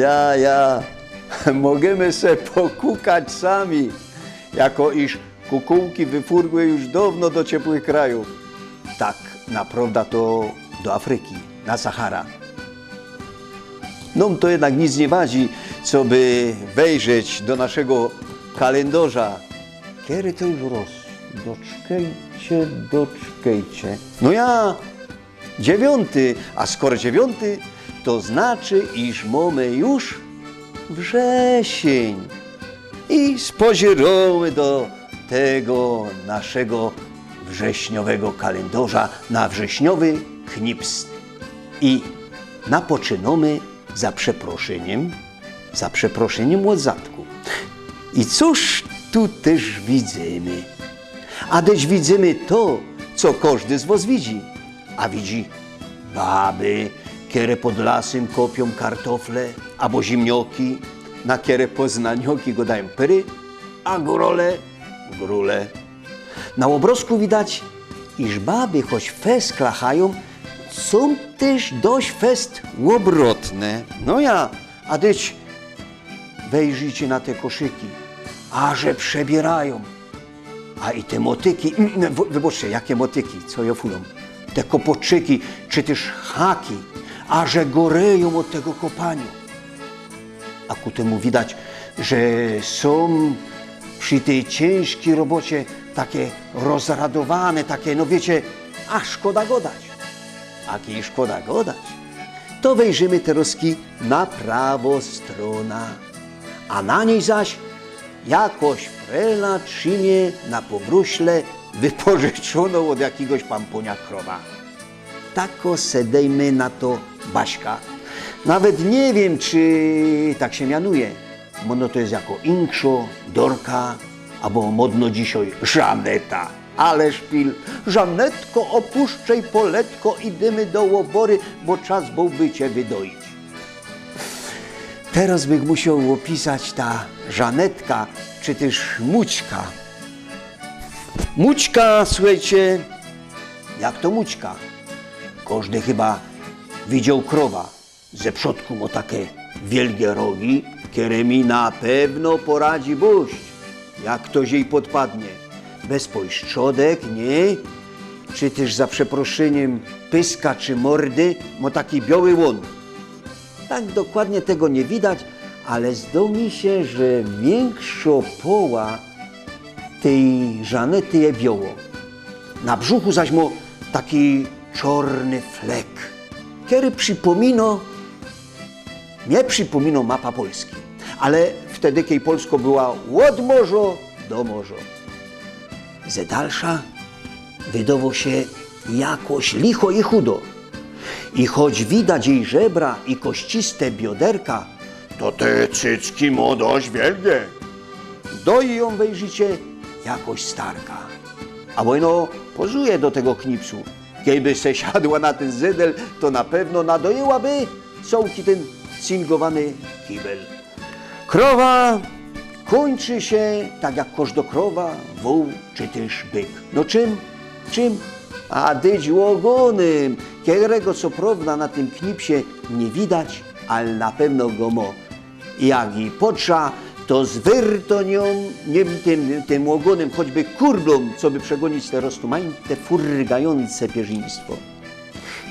Ja, ja, możemy se pokukać sami, jako iż kukułki wyfurgły już dawno do ciepłych krajów. Tak, naprawdę to do Afryki, na Sahara. No to jednak nic nie wadzi, co by wejrzeć do naszego kalendarza. Kiedy to już roz? Doczkajcie, doczkajcie. No ja dziewiąty, a skoro dziewiąty, to znaczy, iż mamy już wrzesień. I spozieramy do tego naszego wrześniowego kalendarza na wrześniowy knips. I napoczynamy za przeproszeniem, za przeproszeniem od zatku. I cóż tu też widzimy? A też widzimy to, co każdy z was widzi. A widzi baby, które pod lasem kopią kartofle, albo zimnioki, na które poznanioki go dają pyry, a górole, grule. Na obrozku widać, iż baby, choć fest klachają, są też dość fest łobrotne. No ja, a dyć wejrzyjcie na te koszyki, a że przebierają. A i te motyki, mm, wy- wybaczcie, jakie motyki, co ja fulą? Te kopoczyki, czy też haki, a że goreją od tego kopania. A ku temu widać, że są przy tej ciężkiej robocie takie rozradowane, takie, no wiecie, a szkoda godać. A kiedy szkoda godać, to wejrzymy teroski na prawo strona, a na niej zaś jakoś frela trzymie na pobruśle wypożyczoną od jakiegoś pamponia krowa. Tako sedejmy na to Baśka. Nawet nie wiem, czy tak się mianuje. Mono to jest jako Inkszo, Dorka, albo modno dzisiaj Żaneta. Ale szpil, Żanetko, opuszczaj poletko, idziemy do łobory, bo czas byłby cię wydoić. Teraz bych musiał opisać ta Żanetka, czy też Mućka. Mućka, słuchajcie, jak to Mućka? Każdy chyba widział krowa. Ze przodku ma takie wielkie rogi, które mi na pewno poradzi buść, jak ktoś jej podpadnie. Bez pojszczodek, nie? Czy też za przeproszeniem pyska czy mordy ma taki biały łon. Tak dokładnie tego nie widać, ale zdaje mi się, że większa poła tej Żanety je biało. Na brzuchu zaś mu taki czarny flek, który przypomina, nie przypomina mapa Polski, ale wtedy, kiedy Polsko była od morza do morza. Ze dalsza wydało się jakoś licho i chudo. I choć widać jej żebra i kościste bioderka, to te cycki ma dość wielkie. Doi ją wejrzycie jakoś starka. A wojno pozuje do tego knipsu. Kiedy se siadła na ten zydel, to na pewno nadojęłaby sołki ten cingowany kibel. Krowa kończy się tak jak krowa, wół czy też byk. No czym? Czym? A dyć ogonem, którego co prawda na tym knipsie nie widać, ale na pewno go mo. Jak i potrza, to z wyrtonią, tym, tym ogonem, choćby kurdą, co by przegonić te roztumańte, furgające pierzyństwo.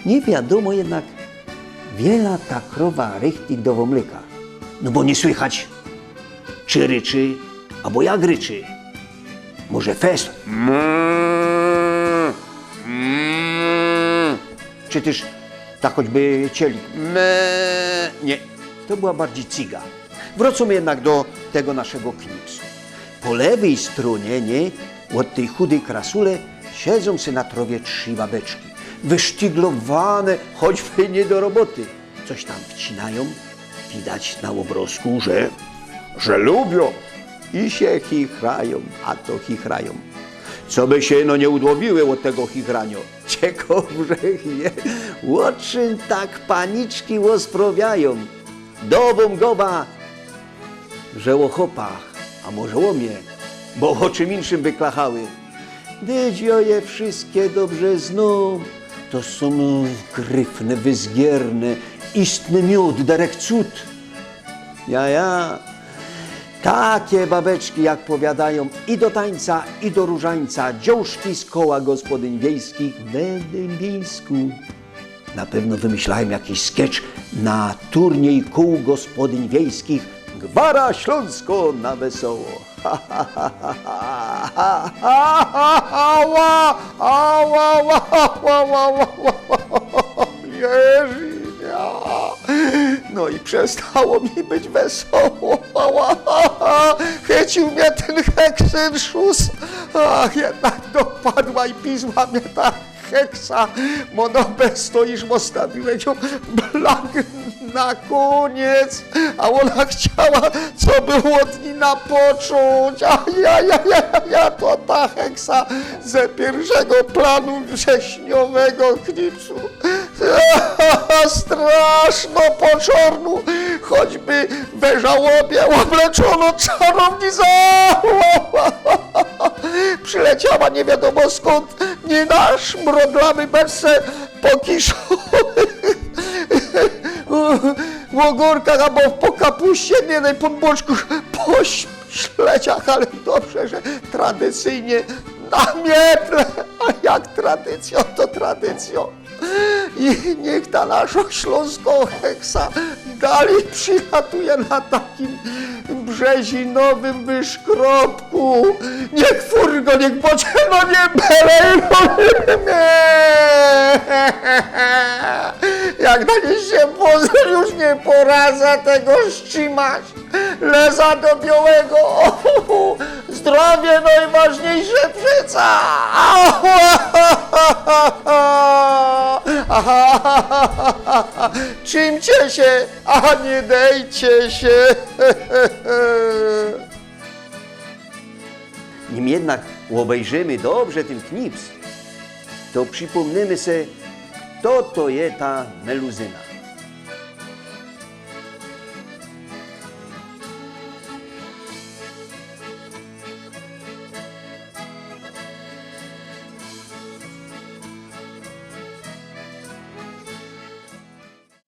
Nie wiadomo jednak, wiela ta krowa rychtik do mleka. No bo nie słychać, czy ryczy, albo jak ryczy. Może fest. Czy też tak choćby cielik. Nie, to była bardziej ciga. Wrócimy jednak do tego naszego knipsu. Po lewej stronie, nie, od tej chudej krasule, siedzą się na trowie trzy babeczki. Wysztyglowane, choćby nie do roboty. Coś tam wcinają. Widać na obrozku, że, że lubią i się chichrają, a to chichrają. Co by się no nie udłowiły od tego chichrania. Ciekaw, że je, o czym tak paniczki łosprowiają. Dobą goba, że o chopach, a może o mnie, bo o czym inszym by klachały. Dydzio je wszystkie dobrze zną, to są gryfne, wyzgierne, istny miód, derek cud. Ja, ja. Takie babeczki, jak powiadają, i do tańca, i do różańca, dziążki z koła gospodyń wiejskich w Dębińsku. Na pewno wymyślałem jakiś sketch na turniej kół gospodyń wiejskich Gwara Śląsko na wesoło. Ha, ha, ha, ha, ha, ha, ha, ała, ała, ała, ała, ała, ała. Jerzynia. No i przestało mi być wesoło. Ała, Chycił mnie ten heksynszus. Ach, jednak dopadła i pisma mnie ta heksa. Monobesto, iż postawiłem ją blank na koniec. A ona chciała, co było dni napocząć. A ja, ja, ja, ja, to ta heksa ze pierwszego planu wrześniowego knipsu. Straszno po czornu, choćby we żałobie obleczono czarownicą. Przyleciała nie wiadomo skąd, nie nasz mrodlamy bezse pokiszony. W ogórkach albo po kapuście, nie daj po boczku, po śleciach, ale dobrze, że tradycyjnie na mietle. A jak tradycją, to tradycją. I niech ta nasza śląska heksa dalej przylatuje na takim brzezinowym wyszkropku. Niech furgo, niech boczeno nie bele, Jak na się pozwól, już nie poradza tego ścimać. Leza do białego. Zdrowie najważniejsze przeca. Czymcie się, a nie dejcie się. Nim jednak obejrzymy dobrze ten knips, to przypomnimy sobie, kto to jest ta meluzyna.